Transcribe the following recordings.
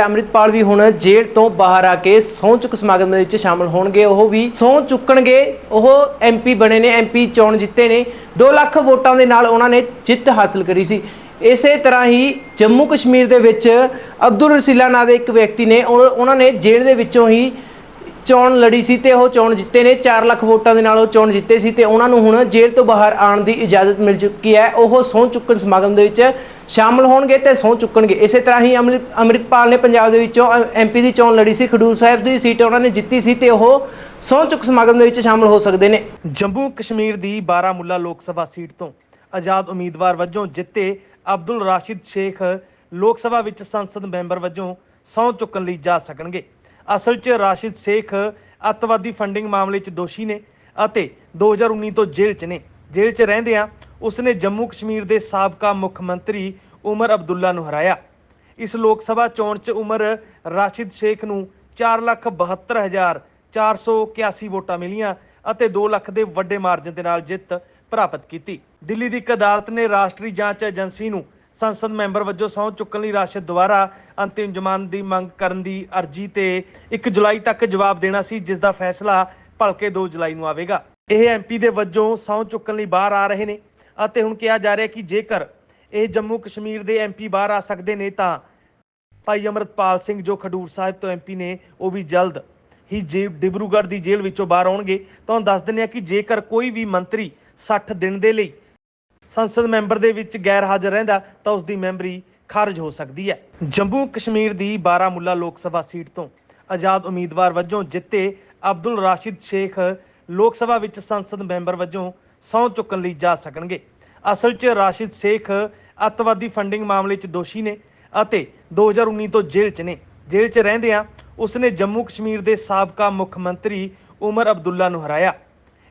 ਅੰਮ੍ਰਿਤਪਾਲ ਵੀ ਹੁਣ ਜੇਲ੍ਹ ਤੋਂ ਬਾਹਰ ਆ ਕੇ ਸਹੁੰ ਚੁੱਕ ਸਮਾਗਮ ਦੇ ਵਿੱਚ ਸ਼ਾਮਲ ਹੋਣਗੇ। ਉਹ ਵੀ ਸਹੁੰ ਚੁੱਕਣਗੇ। ਉਹ ਐਮਪੀ ਬਣੇ ਨੇ ਐਮਪੀ ਚੋਣ ਜਿੱਤੇ ਨੇ। 2 ਲੱਖ ਵੋਟਾਂ ਦੇ ਨਾਲ ਉਹਨਾਂ ਨੇ ਜਿੱਤ ਹਾਸਲ ਕਰੀ ਸੀ। ਇਸੇ ਤਰ੍ਹਾਂ ਹੀ ਜੰਮੂ ਕਸ਼ਮੀਰ ਦੇ ਵਿੱਚ ਅਬਦੁਲ ਰਸੀਲਾ ਨਾਂ ਦੇ ਇੱਕ ਵਿਅਕਤੀ ਨੇ ਉਹ- ਉਹਨਾਂ ਨੇ ਜੇਲ੍ਹ ਦੇ ਵਿੱਚੋਂ ਹੀ ਚੋਣ ਲੜੀ ਸੀ ਤੇ ਉਹ ਚੋਣ ਜਿੱਤੇ ਨੇ। 4 ਲੱਖ ਵੋਟਾਂ ਦੇ ਨਾਲ ਉਹ ਚੋਣ ਜਿੱਤੇ ਸੀ ਤੇ ਉਹਨਾਂ ਨੂੰ ਹੁਣ ਜੇਲ੍ਹ ਤੋਂ ਬਾਹਰ ਆਉਣ ਦੀ ਇਜਾਜ਼ਤ ਮਿਲ ਚੁੱਕੀ ਹੈ। ਉਹ ਸਹੁੰ ਚੁੱਕਣ ਸਮਾਗਮ ਦੇ ਵਿੱਚ ਸ਼ਾਮਲ ਹੋਣਗੇ ਤੇ ਸਹੁੰ ਚੁੱਕਣਗੇ। ਇਸੇ ਤਰ੍ਹਾਂ ਹੀ ਅੰਮ੍ਰਿਤ ਅੰਮ੍ਰਿਤਪਾਲ ਨੇ ਪੰਜਾਬ ਦੇ ਵਿੱਚੋਂ ਐਮਪੀ ਦੀ ਚੋਣ ਲੜੀ ਸੀ, ਖਡੂਰ ਸਾਹਿਬ ਦੀ ਸੀਟ ਉਹਨਾਂ ਨੇ ਜਿੱਤੀ ਸੀ ਤੇ ਉਹ ਸਹੁੰ ਚੁੱਕ ਸਮਾਗਮ ਦੇ ਵਿੱਚ ਸ਼ਾਮਲ ਹੋ ਸਕਦੇ ਨੇ। ਜੰਮੂ ਕਸ਼ਮੀਰ ਦੀ ਬਾਰਾਮੁੱਲਾ ਲੋਕ ਸਭਾ ਸੀਟ ਤੋਂ ਆਜ਼ਾਦ ਉਮੀਦਵਾਰ ਵਜੋਂ ਜਿੱਤੇ ਅਬਦੁਲ ਰਾਸ਼ਿਦ ਸ਼ੇਖ ਲੋਕ ਸਭਾ ਵਿੱਚ ਸੰਸਦ ਮੈਂਬਰ ਵਜੋਂ ਸਹੁੰ ਚੁੱਕਣ ਲਈ ਜਾ ਸਕਣਗੇ। ਅਸਲ 'ਚ ਰਾਸ਼ਿਦ ਸ਼ੇਖ ਅੱਤਵਾਦੀ ਫੰਡਿੰਗ ਮਾਮਲੇ 'ਚ ਦੋਸ਼ੀ ਨੇ ਅਤੇ 2019 ਤੋਂ ਜੇਲ੍ਹ 'ਚ ਨੇ। ਜੇਲ੍ਹ 'ਚ ਰਹਿੰਦਿਆਂ ਉਸਨੇ ਜੰਮੂ ਕਸ਼ਮੀਰ ਦੇ ਸਾਬਕਾ ਮੁੱਖ ਮੰਤਰੀ ਉਮਰ ਅਬਦੁੱਲਾ ਨੂੰ ਹਰਾਇਆ। ਇਸ ਲੋਕ ਸਭਾ ਚੋਣ 'ਚ ਉਮਰ ਰਾਸ਼ਿਦ ਸ਼ੇਖ ਨੂੰ 472481 ਵੋਟਾਂ ਮਿਲੀਆਂ ਅਤੇ 2 ਲੱਖ ਦੇ ਵੱਡੇ ਮਾਰਜਨ ਦੇ ਨਾਲ ਜਿੱਤ ਪ੍ਰਾਪਤ ਕੀਤੀ। ਦਿੱਲੀ ਦੀ ਇੱਕ ਅਦਾਲਤ ਨੇ ਰਾਸ਼ਟਰੀ ਜਾਂਚ ਏਜੰਸੀ ਨੂੰ ਸੰਸਦ ਮੈਂਬਰ ਵਜੋਂ ਸਹੁੰ ਚੁੱਕਣ ਲਈ ਰਾਸ਼ਦ ਦੁਆਰਾ ਅੰਤਿਮ ਜ਼ਮਾਨਤ ਦੀ ਮੰਗ ਕਰਨ ਦੀ ਅਰਜ਼ੀ ਤੇ 1 ਜੁਲਾਈ ਤੱਕ ਜਵਾਬ ਦੇਣਾ ਸੀ, ਜਿਸ ਦਾ ਫੈਸਲਾ ਭਲਕੇ 2 ਜੁਲਾਈ ਨੂੰ ਆਵੇਗਾ। ਇਹ ਐਮਪੀ ਦੇ ਵਜੋਂ ਸਹੁੰ ਚੁੱਕਣ ਲਈ ਬਾਹਰ ਆ ਰਹੇ ਨੇ। ਅਤੇ ਹੁਣ ਕਿਹਾ ਜਾ ਰਿਹਾ ਕਿ ਜੇਕਰ ਇਹ ਜੰਮੂ ਕਸ਼ਮੀਰ ਦੇ ਐਮਪੀ ਬਾਹਰ ਆ ਸਕਦੇ ਨੇ ਤਾਂ ਭਾਈ ਅਮਰਤਪਾਲ ਸਿੰਘ ਜੋ ਖਡੂਰ ਸਾਹਿਬ ਤੋਂ ਐਮਪੀ ਨੇ, ਉਹ ਵੀ ਜਲਦ ਹੀ ਜੇ ਡਿਬਰੂਗੜ੍ਹ ਦੀ ਜੇਲ੍ਹ ਵਿੱਚੋਂ ਬਾਹਰ ਆਉਣਗੇ। ਤੁਹਾਨੂੰ ਦੱਸ ਦਿੰਦੇ ਆ ਕਿ ਜੇਕਰ ਕੋਈ ਵੀ ਮੰਤਰੀ 60 ਦਿਨ ਦੇ ਲਈ ਸੰਸਦ ਮੈਂਬਰ ਦੇ ਵਿੱਚ ਗੈਰ ਹਾਜ਼ਰ ਰਹਿੰਦਾ, ਤਾਂ ਉਸ ਦੀ ਮੈਂਬਰੀ ਖਾਰਜ ਹੋ ਸਕਦੀ ਹੈ। ਜੰਮੂ ਕਸ਼ਮੀਰ ਦੀ ਬਾਰਾਮੁੱਲਾ ਲੋਕ ਸਭਾ ਸੀਟ ਤੋਂ ਆਜ਼ਾਦ ਉਮੀਦਵਾਰ ਵਜੋਂ ਜਿੱਤੇ ਅਬਦੁਲ ਰਾਸ਼ਿਦ ਸ਼ੇਖ ਲੋਕ ਸਭਾ ਵਿੱਚ ਸੰਸਦ ਮੈਂਬਰ ਵਜੋਂ ਸਹੁੰ ਚੁੱਕਣ ਲਈ ਜਾ ਸਕਣਗੇ। ਅਸਲ 'ਚ ਰਾਸ਼ਿਦ ਸ਼ੇਖ ਅੱਤਵਾਦੀ ਫੰਡਿੰਗ ਮਾਮਲੇ 'ਚ ਦੋਸ਼ੀ ਨੇ ਅਤੇ 2019 ਤੋਂ ਜੇਲ੍ਹ 'ਚ ਨੇ। ਜੇਲ੍ਹ 'ਚ ਰਹਿੰਦਿਆਂ ਉਸਨੇ ਜੰਮੂ ਕਸ਼ਮੀਰ ਦੇ ਸਾਬਕਾ ਮੁੱਖ ਮੰਤਰੀ ਉਮਰ ਅਬਦੁੱਲਾ ਨੂੰ ਹਰਾਇਆ।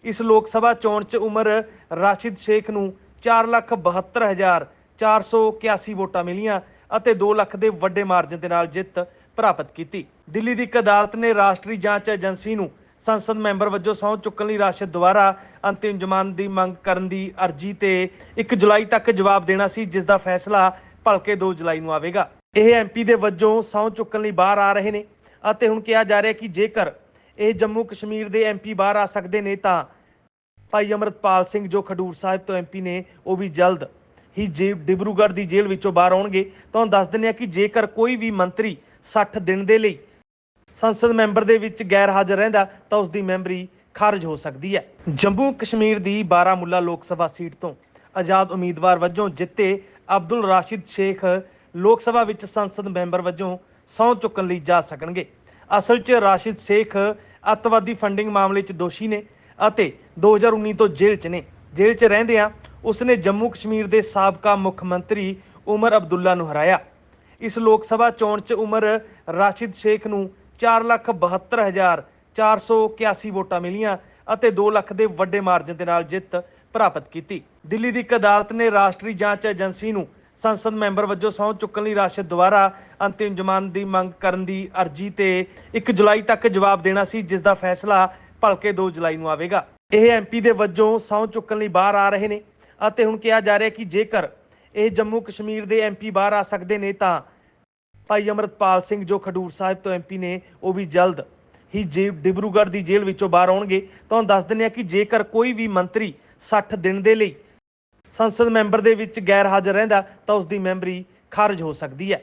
ਇਸ ਲੋਕ ਸਭਾ ਚੋਣ 'ਚ ਉਮਰ ਰਾਸ਼ਿਦ ਸ਼ੇਖ ਨੂੰ 472481 ਵੋਟਾਂ ਮਿਲੀਆਂ ਅਤੇ 2 ਲੱਖ ਦੇ ਵੱਡੇ ਮਾਰਜਨ ਦੇ ਨਾਲ ਜਿੱਤ ਪ੍ਰਾਪਤ ਕੀਤੀ। ਦਿੱਲੀ ਦੀ ਇੱਕ ਅਦਾਲਤ ਨੇ ਰਾਸ਼ਟਰੀ ਜਾਂਚ ਏਜੰਸੀ ਨੂੰ ਸੰਸਦ ਮੈਂਬਰ ਵਜੋਂ ਸਹੁੰ ਚੁੱਕਣ ਲਈ ਰਾਸ਼ਦ ਦੁਆਰਾ ਅੰਤਿਮ ਜ਼ਮਾਨਤ ਦੀ ਮੰਗ ਕਰਨ ਦੀ ਅਰਜ਼ੀ ਤੇ 1 ਜੁਲਾਈ ਤੱਕ ਜਵਾਬ ਦੇਣਾ ਸੀ, ਜਿਸ ਦਾ ਫੈਸਲਾ ਭਲਕੇ 2 ਜੁਲਾਈ ਨੂੰ ਆਵੇਗਾ। ਇਹ ਐਮਪੀ ਦੇ ਵਜੋਂ ਸਹੁੰ ਚੁੱਕਣ ਲਈ ਬਾਹਰ ਆ ਰਹੇ ਨੇ ਅਤੇ ਹੁਣ ਕਿਹਾ ਜਾ ਰਿਹਾ ਕਿ ਜੇਕਰ ਇਹ ਜੰਮੂ ਕਸ਼ਮੀਰ ਦੇ ਐਮਪੀ ਬਾਹਰ ਆ ਸਕਦੇ ਨੇ ਤਾਂ ਭਾਈ ਅਮਰਤਪਾਲ ਸਿੰਘ ਜੋ ਖਡੂਰ ਸਾਹਿਬ ਤੋਂ ਐਮਪੀ ਨੇ, ਉਹ ਵੀ ਜਲਦ ਹੀ ਜੇ ਡਿਬਰੂਗੜ੍ਹ ਦੀ ਜੇਲ੍ਹ ਵਿੱਚੋਂ ਬਾਹਰ ਆਉਣਗੇ। ਤੁਹਾਨੂੰ ਦੱਸ ਦਿੰਦੇ ਆ ਕਿ ਜੇਕਰ ਕੋਈ ਵੀ ਮੰਤਰੀ 60 ਦਿਨ ਦੇ ਲਈ ਸੰਸਦ ਮੈਂਬਰ ਦੇ ਵਿੱਚ ਗੈਰ ਹਾਜ਼ਰ ਰਹਿੰਦਾ ਤਾਂ ਉਸ ਦੀ ਮੈਂਬਰੀ ਖਾਰਜ ਹੋ ਸਕਦੀ ਹੈ। ਜੰਮੂ ਕਸ਼ਮੀਰ ਦੀ ਬਾਰਾਮੁੱਲਾ ਲੋਕ ਸਭਾ ਸੀਟ ਤੋਂ ਆਜ਼ਾਦ ਉਮੀਦਵਾਰ ਵਜੋਂ ਜਿੱਤੇ ਅਬਦੁਲ ਰਾਸ਼ਿਦ ਸ਼ੇਖ ਲੋਕ ਸਭਾ ਵਿੱਚ ਸੰਸਦ ਮੈਂਬਰ ਵਜੋਂ ਸਹੁੰ ਚੁੱਕਣ ਲਈ ਜਾ ਸਕਣਗੇ। ਅਸਲ 'ਚ ਰਾਸ਼ਿਦ ਸ਼ੇਖ ਅੱਤਵਾਦੀ ਫੰਡਿੰਗ ਮਾਮਲੇ 'ਚ ਦੋਸ਼ੀ ਨੇ ਅਤੇ 2019 ਤੋਂ ਜੇਲ੍ਹ 'ਚ ਨੇ। ਜੇਲ੍ਹ 'ਚ ਰਹਿੰਦਿਆਂ ਉਸਨੇ ਜੰਮੂ ਕਸ਼ਮੀਰ ਦੇ ਸਾਬਕਾ ਮੁੱਖ ਮੰਤਰੀ ਉਮਰ ਅਬਦੁੱਲਾ ਨੂੰ ਹਰਾਇਆ। ਇਸ ਲੋਕ ਸਭਾ ਚੋਣ 'ਚ ਉਮਰ ਰਾਸ਼ਿਦ ਸ਼ੇਖ ਨੂੰ 472481 ਵੋਟਾਂ ਮਿਲੀਆਂ ਅਤੇ 2 ਲੱਖ ਦੇ ਵੱਡੇ ਮਾਰਜਨ ਦੇ ਨਾਲ ਜਿੱਤ ਪ੍ਰਾਪਤ ਕੀਤੀ। ਦਿੱਲੀ ਦੀ ਇੱਕ ਅਦਾਲਤ ਨੇ ਰਾਸ਼ਟਰੀ ਜਾਂਚ ਏਜੰਸੀ ਨੂੰ ਸੰਸਦ ਮੈਂਬਰ ਵਜੋਂ ਸਹੁੰ ਚੁੱਕਣ ਲਈ ਰਾਸ਼ਦ ਦੁਆਰਾ ਅੰਤਿਮ ਜ਼ਮਾਨਤ ਦੀ ਮੰਗ ਕਰਨ ਦੀ ਅਰਜ਼ੀ ਤੇ 1 ਜੁਲਾਈ ਤੱਕ ਜਵਾਬ ਦੇਣਾ ਸੀ, ਜਿਸ ਦਾ ਫੈਸਲਾ ਭਲਕੇ 2 ਜੁਲਾਈ ਨੂੰ ਆਵੇਗਾ। ਇਹ ਐਮਪੀ ਦੇ ਵਜੋਂ ਸਹੁੰ ਚੁੱਕਣ ਲਈ ਬਾਹਰ ਆ ਰਹੇ ਨੇ ਅਤੇ ਹੁਣ ਕਿਹਾ ਜਾ ਰਿਹਾ ਕਿ ਜੇਕਰ ਇਹ ਜੰਮੂ ਕਸ਼ਮੀਰ ਦੇ ਐਮਪੀ ਬਾਹਰ ਆ ਸਕਦੇ ਨੇ ਤਾਂ ਭਾਈ ਅਮਰਤਪਾਲ ਸਿੰਘ ਜੋ ਖਡੂਰ ਸਾਹਿਬ ਤੋਂ ਐਮਪੀ ਨੇ, ਉਹ ਵੀ ਜਲਦ ਹੀ ਜੇ, ਡਿਬਰੂਗੜ੍ਹ ਦੀ ਜੇਲ੍ਹ ਵਿੱਚੋਂ ਬਾਹਰ ਆਉਣਗੇ। ਤੁਹਾਨੂੰ ਦੱਸ ਦਿੰਦੇ ਆ ਕਿ ਜੇਕਰ ਕੋਈ ਵੀ ਮੰਤਰੀ 60 ਦਿਨ ਦੇ ਲਈ ਸੰਸਦ ਮੈਂਬਰ ਦੇ ਵਿੱਚ ਗੈਰ ਹਾਜ਼ਰ ਰਹਿੰਦਾ, ਤਾਂ ਉਸ ਦੀ ਮੈਂਬਰੀ ਖਾਰਜ ਹੋ ਸਕਦੀ ਹੈ।